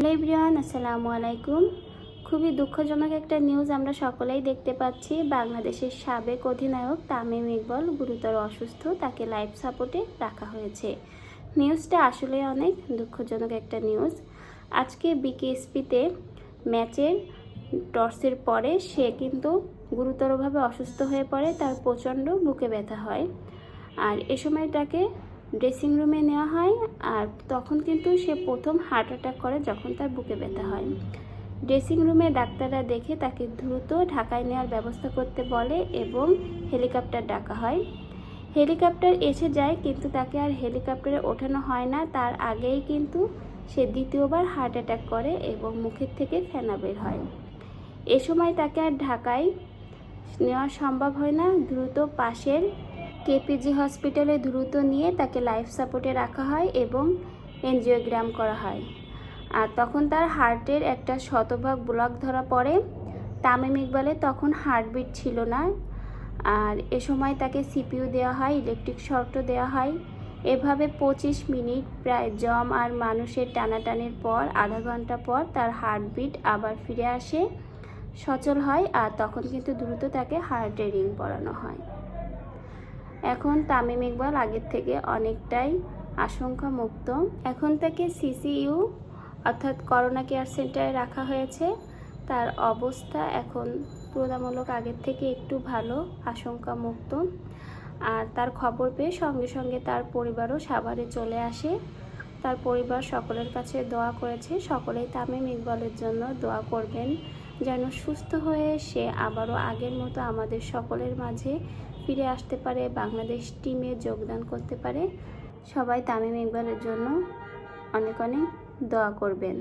Hello ইব্রিয়ান আসসালামু আলাইকুম। খুবই দুঃখজনক একটা নিউজ আমরা সকলেই দেখতে পাচ্ছি। বাংলাদেশের সাবেক অধিনায়ক তামিম ইকবল গুরুতর অসুস্থ, তাকে লাইফ সাপোর্টে রাখা হয়েছে। নিউজটা আসলে অনেক দুঃখজনক একটা নিউজ। আজকে বিকেএসপিতে ম্যাচের টসের পরে সে কিন্তু গুরুতরভাবে অসুস্থ হয়ে পড়ে, তার প্রচণ্ড বুকে ব্যথা হয়। আর এ সময় তাকে ড্রেসিং রুমে নেওয়া হয় আর তখন কিন্তু সে প্রথম হার্ট অ্যাটাক করে যখন তার বুকে ব্যথা হয়। ড্রেসিং রুমে ডাক্তাররা দেখে তাকে দ্রুত ঢাকায় নেওয়ার ব্যবস্থা করতে বলে এবং হেলিকপ্টার ডাকা হয়। হেলিকপ্টার এসে যায় কিন্তু তাকে আর হেলিকপ্টারে ওঠানো হয় না। তার আগেই কিন্তু সে দ্বিতীয়বার হার্ট অ্যাটাক করে এবং মুখের থেকে ফেনা বের হয়। এ সময় তাকে আর ঢাকায় নেওয়া সম্ভব হয় না। দ্রুত পাশের কেপিজি হসপিটালে দ্রুত নিয়ে তাকে লাইফ সাপোর্টে রাখা হয় এবং এনজিওগ্রাম করা হয়। আর তখন তার হার্টের একটা শতভাগ ব্লক ধরা পড়ে। তামিম ইকবালের তখন হার্টবিট ছিল না। আর এ সময় তাকে সিপিউ দেওয়া হয়, ইলেকট্রিক শর্টও দেওয়া হয়। এভাবে পঁচিশ মিনিট প্রায় জম আর মানুষের টানাটানির পর আধা ঘণ্টা পর তার হার্টবিট আবার ফিরে আসে। সচল হয় আর তখন কিন্তু দ্রুত তাকে হার্টে রিং পরানো হয়। এখন তামিম ইকবাল আগের থেকে অনেকটাই আশঙ্কা মুক্ত এখন তাকে সিসিইউ অর্থাৎ করোনা কেয়ার সেন্টারে রাখা হয়েছে। তার অবস্থা এখন তুলনামূলক আগের থেকে একটু ভালো আশঙ্কা মুক্ত আর তার খবর পেয়ে সঙ্গে সঙ্গে তার পরিবারও সাভারে চলে আসে। তার পরিবার সকলের কাছে দোয়া করেছে। সকলেই তামিম ইকবালের জন্য দোয়া করবেন। যেন সুস্থ হয়ে সে আবারও আগের মতো আমাদের সকলের মাঝে ফিরে আসতে পারে, বাংলাদেশ টিমে যোগদান করতে পারে। সবাই তামিম ইকবালের জন্য অনেক অনেক দোয়া করবেন।